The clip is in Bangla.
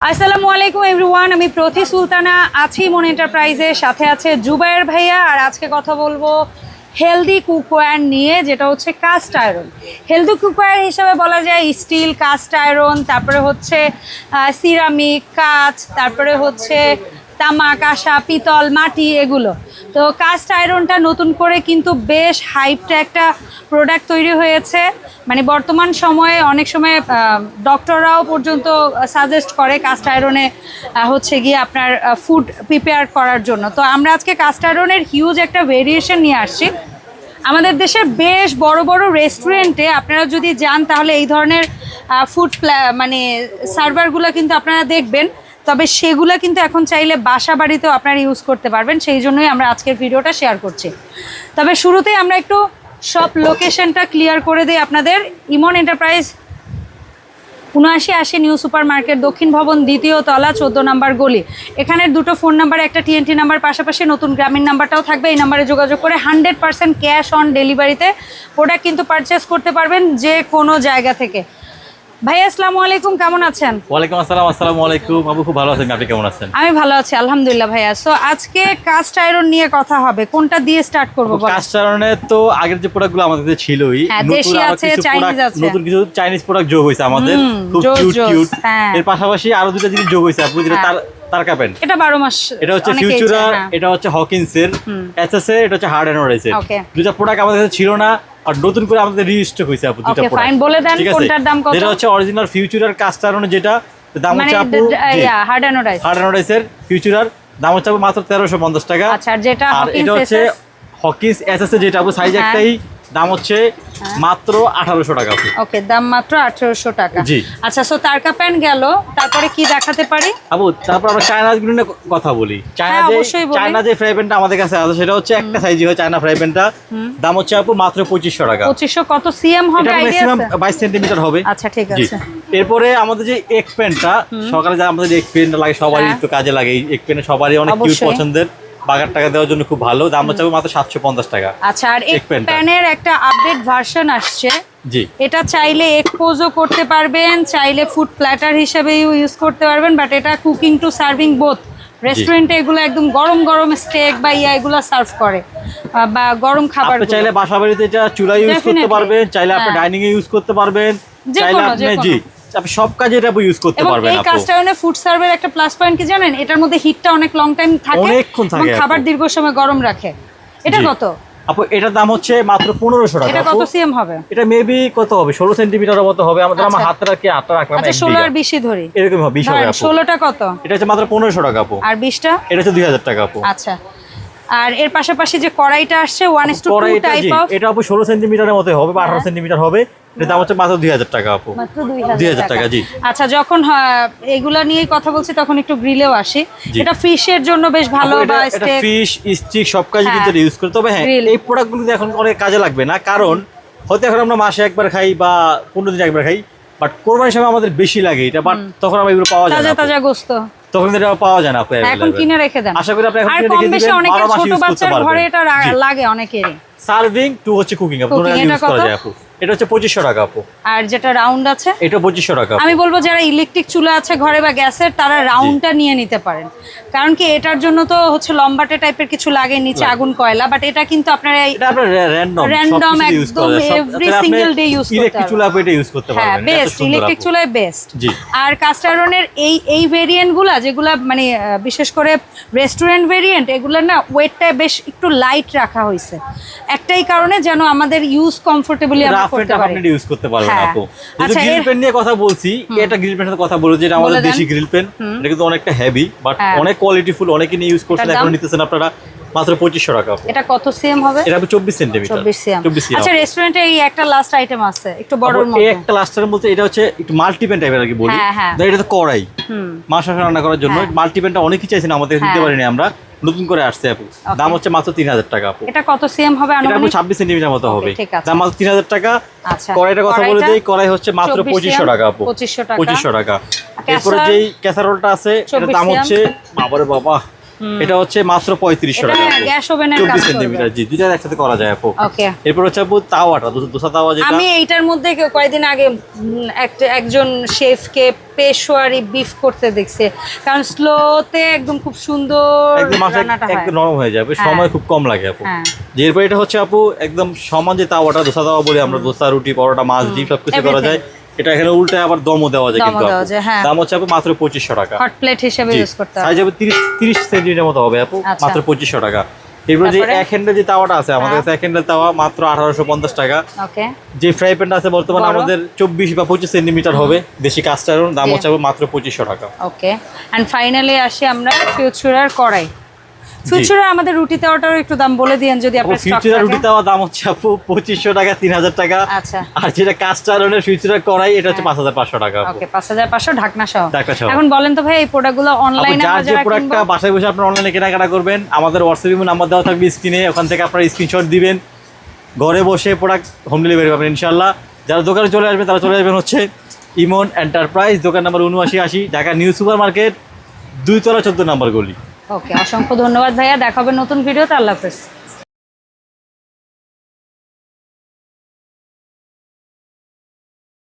আসসালামু আলাইকুম এভরিওয়ান আমি প্রতি সুলতানা আছি মন এন্টারপ্রাইজের সাথে আছে জুবায়ের ভাইয়া, আর আজকে কথা বলব হেলদি কুকওয়্যার নিয়ে, যেটা হচ্ছে কাস্ট আয়রন। হেলদি কুকওয়্যার হিসাবে বলা যায় স্টিল, কাস্ট আয়রন, তারপরে হচ্ছে সিরামিক, কাচ, তারপরে হচ্ছে তামা কাঁসা পিতল, মাটি, এগুলো। তো কাস্ট আয়রনটা নতুন করে কিন্তু বেশ হাইপটা একটা প্রোডাক্ট তৈরি হয়েছে। মানে বর্তমান সময়ে অনেক সময় ডক্টররাও পর্যন্ত সাজেস্ট করে কাস্ট আয়রনে হচ্ছে গিয়ে আপনার ফুড প্রিপেয়ার করার জন্য। তো আমরা আজকে কাস্ট আয়রনের হিউজ একটা ভেরিয়েশন নিয়ে আসছি। আমাদের দেশের বেশ বড় বড় রেস্টুরেন্টে আপনারা যদি যান, তাহলে এই ধরনের ফুড মানে সার্ভারগুলো কিন্তু আপনারা দেখবেন। তবে সেগুলো কিন্তু এখন চাইলে বাসা বাড়িতেও আপনারা ইউজ করতে পারবেন, সেই জন্যই আমরা আজকের ভিডিওটা শেয়ার করছি। তবে শুরুতেই আমরা একটু সব লোকেশনটা ক্লিয়ার করে দিই আপনাদের। ইমন এন্টারপ্রাইজ উনআশি আশি নিউ সুপার মার্কেট দক্ষিণ ভবন, দ্বিতীয় তলা, চোদ্দ নাম্বার গলি। এখানের দুটো ফোন নাম্বার একটা টিএনটি নাম্বার পাশাপাশি নতুন গ্রামীণ নাম্বারটাও থাকবে। এই নাম্বারে যোগাযোগ করে হান্ড্রেড পার্সেন্ট ক্যাশ অন ডেলিভারিতে প্রোডাক্ট কিন্তু পারচেস করতে পারবেন যে কোনো জায়গা থেকে। ভাই আসসালামু আলাইকুম কেমন আছেন ওয়ালাইকুম আসসালাম আসসালামু আলাইকুম আবু খুব ভালো আছেন আপনি কেমন আছেন আমি ভালো আছি আলহামদুলিল্লাহ ভাইয়া সো আজকে কাস্ট আয়রন নিয়ে কথা হবে কোনটা দিয়ে স্টার্ট করব বলো? কাস্টারনে তো আগের যে প্রোডাক্টগুলো আমাদের কাছে ছিলই হ্যাঁ, দেশি আছে, চাইনিজ আছে। নতুন কিছু চাইনিজ প্রোডাক্ট যোগ হয়েছে আমাদের খুব কিউট কিউট হ্যাঁ। এর পাশাপাশি আরও দুটো জিনিস যোগ হয়েছে আপু যেটা হ্যাঁ। তার তারকা প্যান্ট এটা বারো মাস এটা হচ্ছে ফিউচারার। এটা হচ্ছে হকিন্স এর এসএস এর এটা হচ্ছে হার্ড Okay. দুটো প্রোডাক্ট আমাদের কাছে ছিল না আর নতুন করে আমাদের রিস্টক হয়েছে আপু দুটো প্রোডাক্ট ফাইন বলে দেন কোনটার দাম কত? যেটা হচ্ছে অরিজিনাল ফিউচারার কাস্টারনে যেটা দাম মানে হচ্ছে আপু হার্ড অ্যানোডাইজ হার্ড অ্যানোডাইজের এর ফিউচারার দাম হচ্ছে মাত্র তেরোশো পঞ্চাশ টাকা। আচ্ছা আর যেটা এটা হচ্ছে হকিস এসএস যেটা আপু সাইজ হ্যাঁ। একটাই। দাম হচ্ছে মাত্র আঠারোশো টাকা ওকে দাম মাত্র আঠেরোশো টাকা। জি। আচ্ছা সো তারকা প্যান্ট গেল তারপরে কি দেখাতে পারি? আপু তারপর আমরা চায়না গুলো নিয়ে কথা বলি। চায়না হ্যাঁ, যে অবশ্যই চায়না যে ফ্রাই প্যানটা আমাদের কাছে আছে সেটা হচ্ছে একটা সাইজই হয় চায়না ফ্রাই প্যানটা দাম হচ্ছে আপু মাত্র পঁচিশশো টাকা। পঁচিশশো কত সিএম হবে ম্যাক্সিমাম বাইশ সেন্টিমিটার হবে। আচ্ছা ঠিক আছে। এরপরে আমাদের যে এক প্যান্টটা সকালে যা আমাদের এক প্যান্টটা লাগে সবারই হ্যাঁ। একটু কাজে লাগে। এই এক প্যান্ট সবারই অনেক কিউট পছন্দের। বাগার টাকা দেওয়ার জন্য খুব ভালো। দাম হচ্ছে মাত্র সাতশো পঞ্চাশ টাকা। আচ্ছা আর এক প্যানের একটা আপডেট ভার্সন আসছে। জি। এটা চাইলে এক্সপোজও করতে পারবেন চাইলে ফুড প্ল্যাটার হিসেবেও ইউজ করতে পারবেন বাট এটা কুকিং টু সার্ভিং বোথ রেস্টুরেন্টে এগুলো একদম গরম গরম স্টেক বা ইয়া এগুলো সার্ভ করে বা গরম খাবার চাইলে বাসা বাড়িতে এটা চুলা ইউজ করতে পারবেন চাইলে আপনি হ্যাঁ। ডাইনিং এ ইউজ করতে পারবেন চাইলে আপনি জি। আপনি সব কাজে এটা ইউজ করতে পারবেন এই ফুড সার্ভের একটা প্লাস পয়েন্ট কি জানেন? এটার মধ্যে হিটটা অনেক লং টাইম থাকে অনেকক্ষণ থাকে খাবার দীর্ঘ সময় গরম রাখে। এটা। কত? আপু এটার দাম হচ্ছে মাত্র পনেরোশো টাকা এটা কত সিএম হবে? এটা মেবি কত হবে? ষোলো সেন্টিমিটার মতো হবে। আমাদের আমার। হাতটা কি আটটা রাখলাম আচ্ছা ষোলো। আর বিশই ধরি। এরকম হবে বিশ হবে আপু। ষোলোটা কত? এটা হচ্ছে মাত্র পনেরোশো টাকা আপু। আর বিশটা? এটা হচ্ছে দুই হাজার টাকা আপু। আচ্ছা। আর এর পাশাপাশি যে কড়াইটা আসছে one is two two type of এটা আপু ষোলো সেন্টিমিটারের মতো হবে বা আঠারো সেন্টিমিটার হবে। এটা দাম হচ্ছে মাত্র দুই হাজার টাকা আপু। মাত্র দুই 2000 হাজার টাকা, জি। আচ্ছা যখন এগুলা নিয়ে কথা বলছি তখন একটু গ্রিলেও আসি। এটা ফিশের জন্য বেশ ভালো বা এটা- এটা ফিশ স্টিক সব কাজে হ্যাঁ। কিন্তু ইউজ করে। তবে হ্যাঁ। এই প্রোডাক্টগুলো এখন অনেক কাজে লাগবে না। কারণ হয়তো এখন আমরা মাসে একবার খাই বা পনেরো দিন একবার খাই বাট কোরবানির সময় আমাদের বেশি লাগে এটা বাট তখন আমরা এগুলো পাওয়া যায় তাজা না আপু। তাজা গোস্ত। তখন এটা পাওয়া যায় না এখন কিনে রেখে দেন। আশা করি আপনি এখন কিনে রেখে দিবেন আর কম বেশি অনেকের ছোট বাচ্চার ঘরে এটা লাগে অনেকেরই। সার্ভিং টু হচ্ছে কুকিং আপু Cooking, ইউজ করা যায় আপু। এটা হচ্ছে পঁচিশশো টাকা আপু। আর যেটা রাউন্ড আছে? এটা পঁচিশশো টাকা আমি বলব যারা ইলেকট্রিক চুলা আছে ঘরে বা গ্যাসের তারা রাউন্ডটা নিয়ে নিতে পারেন। কারণ কি এটার জন্য তো হচ্ছে লম্বাটে টাইপের কিছু লাগে নিচে আগুন কয়লা বাট এটা কিন্তু আপনার এই এটা আপনার র্যান্ডম একদম এভরি সিঙ্গেল ডে ইউজ করতে ইলেকট্রিক চুলা এটা ইউজ করতে হ্যাঁ পারবেন। এত বেস্ট ইলেকট্রিক। চুলায় বেস্ট জি। আর কাস্টারনের এই এই ভেরিয়েন্টগুলা যেগুলা মানে বিশেষ করে রেস্টুরেন্ট ভেরিয়েন্ট এগুলোর না ওয়েটটা বেশ একটু লাইট রাখা হয়েছে একটাই কারণে যেন আমাদের ইউজ কমফোর্টেবলি আমরা করতে পারি। আপনি ইউজ করতে পারবেন হ্যাঁ। আপু। আচ্ছা, গ্রিল পেন নিয়ে কথা বলছি এটা গ্রিল পেনের কথা বলে যেটা আমাদের দেশি গ্রিল পেন এটা কিন্তু অনেকটা হেভি বাট হ্যাঁ। অনেক কোয়ালিটিফুল অনেকে নিয়ে ইউজ করছেন এখন নিতেছেন আপনারা মাত্র পঁচিশশো টাকা এটা কত সিএম হবে? এটা চব্বিশ সেন্টিমিটার চব্বিশ সিএম আচ্ছা রেস্টুরেন্টে এই একটা লাস্ট আইটেম আছে একটু বড়র এই একটা লাস্টারের মধ্যে এটা হচ্ছে একটু মাল্টিপেন টাইপের আর কি বলি। হ্যাঁ। এটা তো কড়াই। হুম। মাছ রান্না করার জন্য। মাল্টিপেনটা অনেকেই চাইছেন আমাদের দিতে। পারিনি আমরা। নতুন করে আসছে আপু। দাম হচ্ছে মাত্র তিন হাজার টাকা আপু। এটা কত সিএম হবে আনুমানিক? ছাব্বিশ সেন্টিমিটার মতো হবে। দাম মাত্র তিন হাজার টাকা। আচ্ছা। কড়াইটার কথা বলে দিই কড়াই হচ্ছে মাত্র 24 পঁচিশশো টাকা আপু। 2500 টাকা। পঁচিশশো টাকা? এরপরে যেই ক্যাসারোলটা আছে এটার দাম হচ্ছে বাবারে বাবা। এটা হচ্ছে মাত্র পঁয়ত্রিশশো টাকা। চব্বিশ সেন্টিমিটার জি দুইটা একসাথে করা যায় আপু। এরপর হচ্ছে আপু তাওয়াটা দোসা- তাওয়া যেটা। আমি এইটার মধ্যে কয়েকদিন আগে একটা একজন শেফকে পেশোয়ারি বিফ করতে দেখছে। কারণ স্লোতে একদম খুব সুন্দর একদম নরম হয়ে যাবে হ্যাঁ। সময় খুব কম লাগে আপু। হ্যাঁ। যে এরপর এটা হচ্ছে আপু একদম সমান যে তাওয়াটা দোসা তাওয়া বলি আমরা দোসা রুটি পরোটা মাছ ডিম সবকিছু করা যায়। এটা এখানে উল্টে আবার দমও দেওয়া যায় কিন্তু। হ্যাঁ। দাম হচ্ছে আপু মাত্র পঁচিশশো টাকা। হট প্লেট হিসেবে ইউজ করতে হবে সাইজ হবে তিরিশ তিরিশ সেন্টিমিটার মতো হবে আপু আচ্ছা। মাত্র পঁচিশশো টাকা। এরপর যে এক হ্যান্ডেল যে তাওয়াটা আছে আমাদের হ্যাঁ। কাছে এক হ্যান্ডেল তাওয়া মাত্র আঠারোশো পঞ্চাশ টাকা। ওকে। যে ফ্রাই প্যানটা আছে বর্তমানে আমাদের চব্বিশ বা পঁচিশ সেন্টিমিটার হবে বেশি কাজটা দাম। হচ্ছে মাত্র পঁচিশশো টাকা। ওকে। অ্যান্ড ফাইনালি আসি আমরা ফিউচারার কড়াই। ফিউচারার আমাদের রুটি তাওয়াটারও একটু দাম বলে দিয়েন যদি আপনার স্টক ফিউচার রুটি তাওয়া দাম হচ্ছে আপু পঁচিশশো টাকা তিন হাজার টাকা। আচ্ছা। আর যেটা কাস্ট আয়রনের ফিউচার করাই এটা হচ্ছে পাঁচ হাজার পাঁচশো টাকা ওকে পাঁচ হাজার পাঁচশো ঢাকনা সহ। এখন বলেন তো ভাই এই প্রোডাক্টগুলো অনলাইনে আমরা যে যারা প্রোডাক্টটা বাসায় বসে আপনার অনলাইনে কেনাকাটা করবেন আমাদের হোয়াটসঅ্যাপ ইমো নাম্বার দেওয়া থাকবে স্ক্রিনে ওখান থেকে আপনারা স্ক্রিনশট দিবেন। ঘরে বসে প্রোডাক্ট হোম ডেলিভারি পাবেন ইনশাল্লাহ যারা দোকানে চলে আসবে তারা চলে আসবেন হচ্ছে ইমন এন্টারপ্রাইজ দোকান নাম্বার উনআশি আশি ঢাকা নিউ সুপার মার্কেট দুইতলা চোদ্দ নাম্বার গলি। ওকে অসংখ্য ধন্যবাদ ভাইয়া। দেখাবে নতুন ভিডিওতে আল্লাহ হাফেজ।